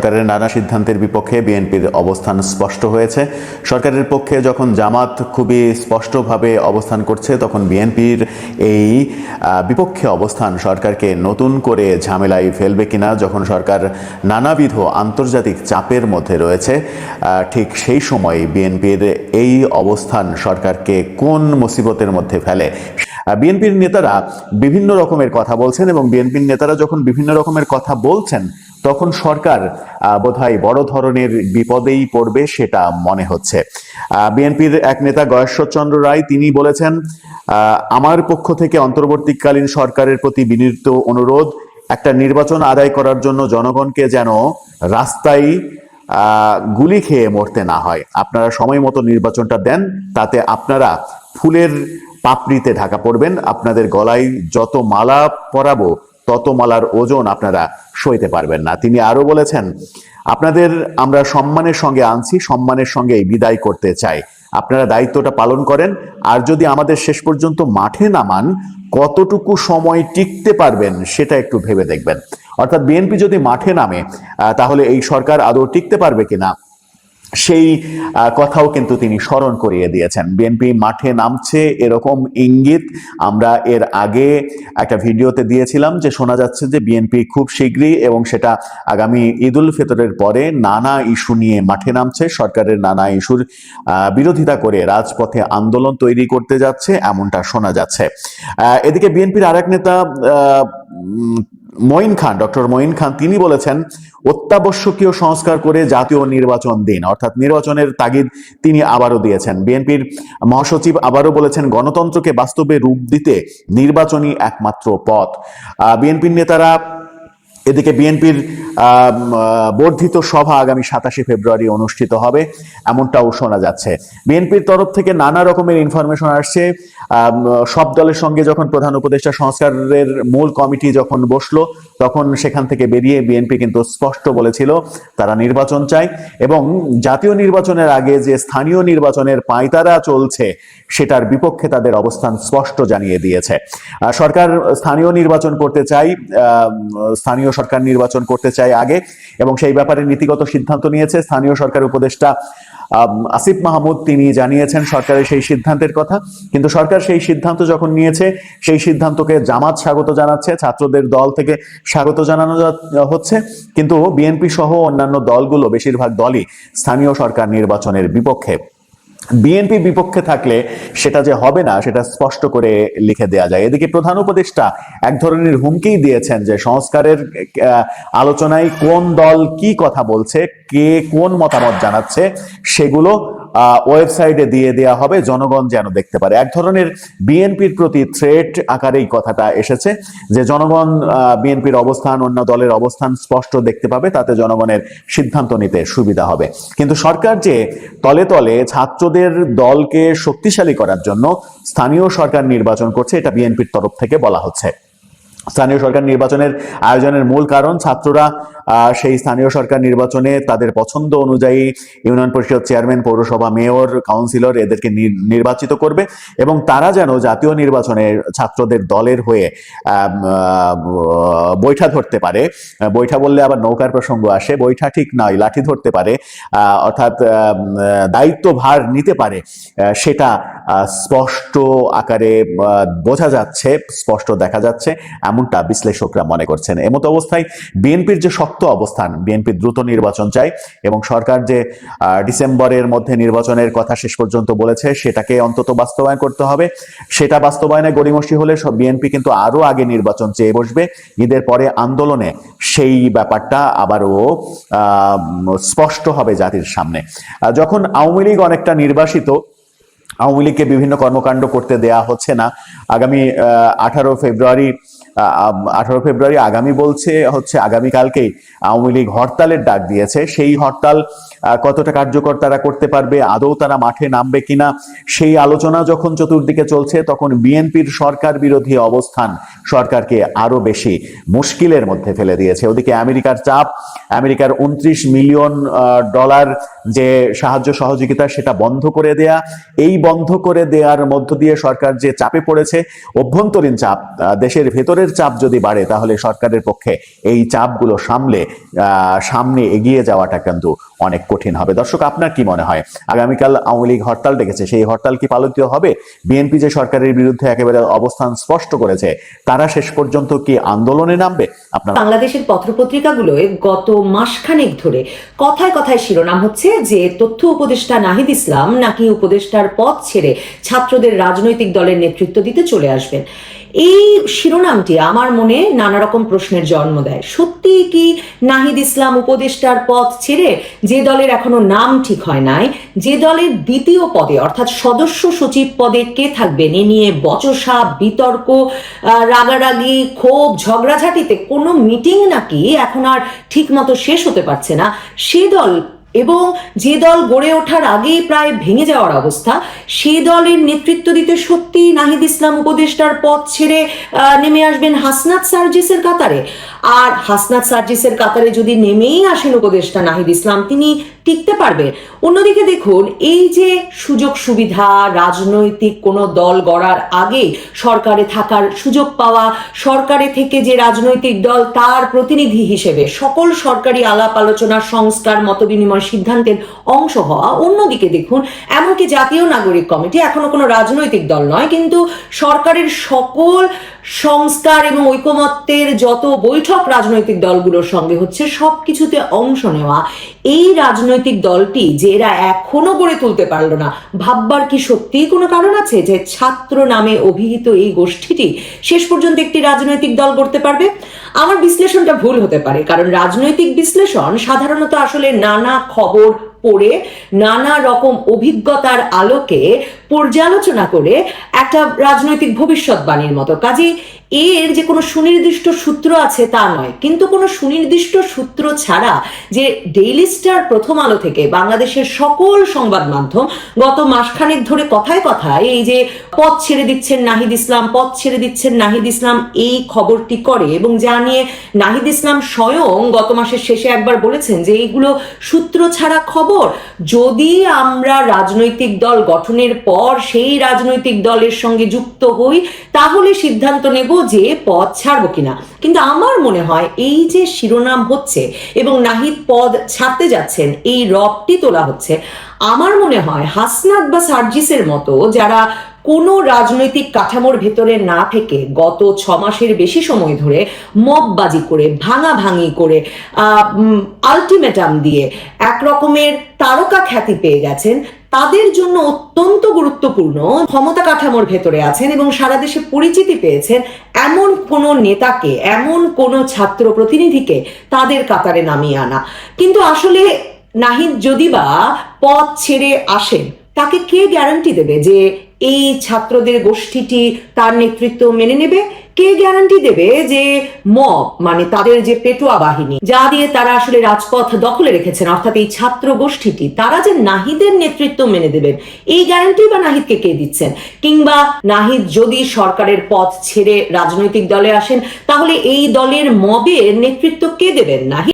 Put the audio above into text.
সরকারের নানা সিদ্ধান্তের বিপক্ষে বিএনপির অবস্থান স্পষ্ট হয়েছে। সরকারের পক্ষে যখন জামাত খুবই স্পষ্টভাবে অবস্থান করছে, তখন বিএনপির এই বিপক্ষে অবস্থান সরকারকে নতুন করে ঝামেলায় ফেলবে কিনা, যখন সরকার নানাবিধ আন্তর্জাতিক চাপের মধ্যে রয়েছে ঠিক সেই সময় বিএনপির এই অবস্থান সরকারকে কোন মুসিবতের মধ্যে ফেলে বিএনপির নেতারা বিভিন্ন রকমের কথা বলছেন এবং বিএনপির নেতারা যখন বিভিন্ন রকমের কথা বলছেন, তখন সরকার বোধহয় বড় ধরনের বিপদেই পড়বে সেটা মনে হচ্ছে। বিএনপির এক নেতা গয়েশ্বরচন্দ্র রায়, তিনি বলেছেন আমার পক্ষ থেকে অন্তর্বর্তীকালীন সরকারের প্রতি বিনীত অনুরোধ, একটা নির্বাচন আদায় করার জন্য জনগণকে যেন রাস্তায় গুলি খেয়ে মরতে না হয়। আপনারা সময় মতো নির্বাচনটা দেন, তাতে আপনারা ফুলের পাপড়িতে ঢাকা পড়বেন। আপনাদের গলায় যত মালা পরাবো, তত মালার ওজন আপনারা সইতে পারবেন না। তিনি আরও বলেছেন, আপনাদের আমরা সম্মানের সঙ্গে আনছি, সম্মানের সঙ্গে বিদায় করতে চাই। আপনারা দায়িত্বটা পালন করেন, আর যদি আমাদের শেষ পর্যন্ত মাঠে নামান, কতটুকু সময় টিকতে পারবেন সেটা একটু ভেবে দেখবেন। অর্থাৎ বিএনপি যদি মাঠে নামে তাহলে এই সরকার আদৌ টিকতে পারবে কিনা? সেই কথাও কিন্তু তিনি স্মরণ করিয়ে দিয়েছেন। বিএনপি মাঠে নামছে এরকম ইঙ্গিত। আমরা এর আগে একটা ভিডিওতে দিয়েছিলাম যে শোনা যাচ্ছে যে বিএনপি খুব শীঘ্রই এবং সেটা আগামী ঈদুল ফিতরের পরে নানা ইস্যু নিয়ে মাঠে নামছে। সরকারের নানা ইস্যুর বিরোধিতা করে রাজপথে আন্দোলন তৈরি করতে যাচ্ছে, এমনটা শোনা যাচ্ছে। এদিকে বিএনপির আরেক নেতা মঈন খান, ডক্টর মঈন খান, তিনি বলেছেন অত্যাবশ্যকীয় সংস্কার করে জাতীয় নির্বাচন দিন। অর্থাৎ নির্বাচনের তাগিদ তিনি আবারও দিয়েছেন। বিএনপির মহাসচিব আবারও বলেছেন, গণতন্ত্রকে বাস্তবে রূপ দিতে নির্বাচনই একমাত্র পথ। বিএনপির নেতারা এদিকে বিএনপির বর্ধিত সভা আগামী সাতাশে ফেব্রুয়ারি অনুষ্ঠিত হবে। এমনটাও শোনা যাচ্ছে। বিএনপির তরফ থেকে নানা রকমের ইনফরমেশন আসছে। সব দলের সঙ্গে যখন প্রধান উপদেষ্টা সংস্কারের মূল কমিটি যখন বসল, তখন সেখান থেকে বেরিয়ে বিএনপি কিন্তু স্পষ্ট বলেছিল, তারা নির্বাচন চায় এবং জাতীয় নির্বাচনের আগে যে স্থানীয় নির্বাচনের পাঁয়তারা চলছে, সেটার বিপক্ষে তাদের অবস্থান স্পষ্ট জানিয়ে দিয়েছে। সরকার স্থানীয় নির্বাচন করতে চাই স্থানীয় সরকার নির্বাচন করতে চাই আগে এবং সেই ব্যাপারে নীতিগত সিদ্ধান্ত নিয়েছে। স্থানীয় সরকার উপদেষ্টা আসিফ মাহমুদ তিনি জানিয়েছেন সরকারের সেই সিদ্ধান্তের কথা। কিন্তু সরকার সেই সিদ্ধান্ত যখন নিয়েছে, সেই সিদ্ধান্তকে জামাত স্বাগত জানাচ্ছে, ছাত্রদের দল থেকে স্বাগত জানানো হচ্ছে। কিন্তু বিএনপি সহ অন্যান্য দলগুলো, বেশিরভাগ দলই স্থানীয় সরকার নির্বাচনের বিপক্ষে বিএনপি বিপক্ষে থাকলে সেটা যে হবে না, সেটা স্পষ্ট করে লিখে দেয়া যায়। এদিকে প্রধান উপদেষ্টা এক ধরনের হুমকি দিয়েছেন যে সংস্কারের আলোচনায় কোন দল কি কথা বলছে, কে কোন মতামত জানাচ্ছে, সেগুলো ওয়েবসাইটে দিয়ে দেয়া হবে, জনগণ যেন দেখতে পারে। এক ধরনের বিএনপির প্রতি থ্রেট আকারে এই কথাটা এসেছে যে জনগণ বিএনপির অবস্থান, অন্য দলের অবস্থান স্পষ্ট দেখতে পাবে, তাতে জনগণের সিদ্ধান্ত নিতে সুবিধা হবে। কিন্তু সরকার যে তলে তলে ছাত্রদের দলকে শক্তিশালী করার জন্য স্থানীয় সরকার নির্বাচন করছে, এটা বিএনপির তরফ থেকে বলা হচ্ছে। স্থানীয় সরকার নির্বাচনের আয়োজনের মূল কারণ ছাত্ররা সেই স্থানীয় সরকার নির্বাচনে তাদের পছন্দ অনুযায়ী ইউনিয়ন পরিষদ চেয়ারম্যান পৌরসভা মেয়র কাউন্সিলর এদেরকে নির- নির্বাচিত করবে এবং তারা যেন জাতীয় নির্বাচনে ছাত্রদের দলের হয়ে বৈঠা ধরতে পারে। বৈঠা বললে আবার নৌকার প্রসঙ্গ আসে। বৈঠা ঠিক নয় লাঠি ধরতে পারে অর্থাৎ আম, আহ, দায়িত্বভার নিতে পারে সেটা স্পষ্ট আকারে বোঝা যাচ্ছে স্পষ্ট দেখা যাচ্ছে। এমনটা বিশ্লেষকরা মনে করছেন। এমতো অবস্থায় বিএনপির যে শক্ত অবস্থান, বিএনপি দ্রুত নির্বাচন চায় এবং সরকার যে ডিসেম্বরের মধ্যে নির্বাচনের কথা শেষ পর্যন্ত বলেছে, সেটাকে অন্তত বাস্তবায়ন করতে হবে। সেটা বাস্তবায়নে গড়িমসি হলে বিএনপি কিন্তু আরও আগে নির্বাচন চেয়ে বসবে। ঈদের পরে আন্দোলনে সেই ব্যাপারটা আবারও স্পষ্ট হবে জাতির সামনে। যখন আওয়ামী লীগ অনেকটা নির্বাসিত, আওয়ামী লীগকে বিভিন্ন কর্মকাণ্ড করতে দেয়া হচ্ছে না। আগামী আঠারো ফেব্রুয়ারি আঠারো ফেব্রুয়ারি আগামী বলছে, হচ্ছে আগামীকালকেই আওয়ামী লীগ হরতালের ডাক দিয়েছে। সেই হরতাল কতটা কার্যকর তারা করতে পারবে, আদৌ তারা মাঠে নামবে কিনা, সেই আলোচনা যখন চতুর্দিকে চলছে, তখন বিএনপির সরকার বিরোধী অবস্থান সরকারকে আরও বেশি মুশকিলের মধ্যে ফেলে দিয়েছে। ওদিকে আমেরিকার চাপ, আমেরিকার উনত্রিশ মিলিয়ন ডলার যে সাহায্য সহযোগিতা, সেটা বন্ধ করে দেয়া। এই বন্ধ করে দেওয়ার মধ্য দিয়ে সরকার যে চাপে পড়েছে, অভ্যন্তরীণ চাপ দেশের ভেতরের ভোটের চাপ যদি বাড়ে, তাহলে সরকারের পক্ষে এই চাপগুলো সামলে সামনে এগিয়ে যাওয়াটা কিন্তু অনেক কঠিন হবে। দর্শক, আপনার কি মনে হয়? আগামীকাল আওয়ামী লীগ হরতাল ডেকেছে, সেই হরতাল কি পালিত হবে? বিএনপি যে সরকারের বিরুদ্ধে একেবারে অবস্থান স্পষ্ট করেছে, তারা শেষ পর্যন্ত কি আন্দোলনে নামবে? আপনার বাংলাদেশের পত্রপত্রিকাগুলোয় গত মাসখানেক ধরে কথায় কথায় শিরোনাম হচ্ছে যে, তথ্য উপদেষ্টা নাহিদ ইসলাম নাকি উপদেষ্টার পদ ছেড়ে ছাত্রদের রাজনৈতিক দলের নেতৃত্ব দিতে চলে আসবেন। এই শিরোনামটি আমার মনে নানা রকম প্রশ্নের জন্ম দেয়। সত্যি কি নাহিদ ইসলাম উপদেষ্টার পথ ছেড়ে যে দলের এখনও নাম ঠিক হয় নাই, যে দলের দ্বিতীয় পদে, অর্থাৎ সদস্য সচিব পদে কে থাকবেন? এ নিয়ে বচসা, বিতর্ক রাগারাগি, ক্ষোভ, ঝগড়াঝাটিতে কোনো মিটিং নাকি এখন আর ঠিক মতো শেষ হতে পারছে না। সে দল এবং যে দল গড়ে ওঠার আগেই প্রায় ভেঙে যাওয়ার অবস্থা সে দলের নেতৃত্ব দিতে সত্যি নাহিদ ইসলাম উপদেষ্টার পথ ছেড়ে নেমে আসবেন হাসনাত সার্জিসের কাতারে। আর হাসনাত সার্জিসের কাতারে যদি নেমেই আসেন উপদেষ্টা নাহিদ ইসলাম, তিনি টিকতে পারবে। অন্যদিকে দেখুন, এই যে সুযোগ সুবিধা, রাজনৈতিক কোনো দল গড়ার আগে সরকারে থাকার সুযোগ পাওয়া, সরকারে থেকে যে রাজনৈতিক দল তার প্রতিনিধি হিসেবে সকল সরকারি আলাপ আলোচনা সংস্কার মতবিনিময় সিদ্ধান্তের অংশ হওয়া, অন্যদিকে দেখুন, এমনকি জাতীয় নাগরিক কমিটি এখনও কোনো রাজনৈতিক দল নয়, কিন্তু সরকারের সকল সংস্কার এবং ঐকমত্যের যত বৈঠক রাজনৈতিক দলগুলোর সঙ্গে হচ্ছে সব কিছুতে অংশ নেওয়া এই রাজনৈতিক দলটি যে এরা এখনও গড়ে তুলতে পারল না, ভাববার কি সত্যিই কোনো কারণ আছে যে ছাত্র নামে অভিহিত এই গোষ্ঠীটি শেষ পর্যন্ত একটি রাজনৈতিক দল গড়তে পারবে? আমার বিশ্লেষণটা ভুল হতে পারে, কারণ রাজনৈতিক বিশ্লেষণ সাধারণত আসলে নানা খবর পড়ে, নানা রকম অভিজ্ঞতার আলোকে পর্যালোচনা করে একটা রাজনৈতিক ভবিষ্যৎবাণীর মতো। কাজেই এর যে কোনো সুনির্দিষ্ট সূত্র আছে তা নয়। কিন্তু কোনো সুনির্দিষ্ট সূত্র ছাড়া যে ডেইলি স্টার প্রথম আলো থেকে বাংলাদেশের সকল সংবাদ মাধ্যম গত মাসখানেক ধরে কথায় কথায় এই যে পথ ছেড়ে দিচ্ছেন নাহিদ ইসলাম, পথ ছেড়ে দিচ্ছেন নাহিদ ইসলাম এই খবরটি করে এবং যা নিয়ে নাহিদ ইসলাম স্বয়ং গত মাসের শেষে একবার বলেছেন যে এইগুলো সূত্র ছাড়া খবর। যদি আমরা রাজনৈতিক দল গঠনের পর সেই রাজনৈতিক দলের সঙ্গে যুক্ত হই, তাহলে সিদ্ধান্ত নেব যে পদ ছাড়বো কিনা। কিন্তু আমার মনে হয় এই যে শিরোনাম হচ্ছে এবং নাহিদ পদ ছাড়তে যাচ্ছেন, এই রবটি তোলা হচ্ছে, আমার মনে হয় হাসনাত বা সার্জিসের মতো যারা কোনো রাজনৈতিক কাঠামোর ভেতরে না থেকে গত ছ মাসের বেশি সময় ধরে মববাজি করে, ভাঙাভাঙি করে আলটিমেটাম দিয়ে এক রকমের তারকা খ্যাতি পেয়ে গেছেন। তাদের জন্য অত্যন্ত গুরুত্বপূর্ণ ক্ষমতা কাঠামোর ভেতরে আছেন এবং সারা দেশে পরিচিতি পেয়েছেন এমন কোন নেতাকে, এমন কোন ছাত্র প্রতিনিধিকে তাদের কাতারে নামিয়ে আনা। কিন্তু আসলে নাহিদ যদি বা পথ ছেড়ে আসেন, তাকে কে গ্যারান্টি দেবে যে এই ছাত্রদের গোষ্ঠীটি তার নেতৃত্ব মেনে নেবে? কে গ্যারান্টি দেবে যে মব মানে তাদের যে পেটোয়া বাহিনী, যা দিয়ে তারা আসলে রাজপথ দখলে রেখেছেন, অর্থাৎ এই ছাত্র গোষ্ঠীটি, তারা যে নাহিদের নেতৃত্ব মেনে দেবেন, এই গ্যারান্টি বা নাহিদকে কে দিচ্ছেন? কিংবা নাহিদ যদি সরকারের পথ ছেড়ে রাজনৈতিক দলে আসেন, তাহলে এই দলের মবের নেতৃত্ব কে দেবেন? নাহিদ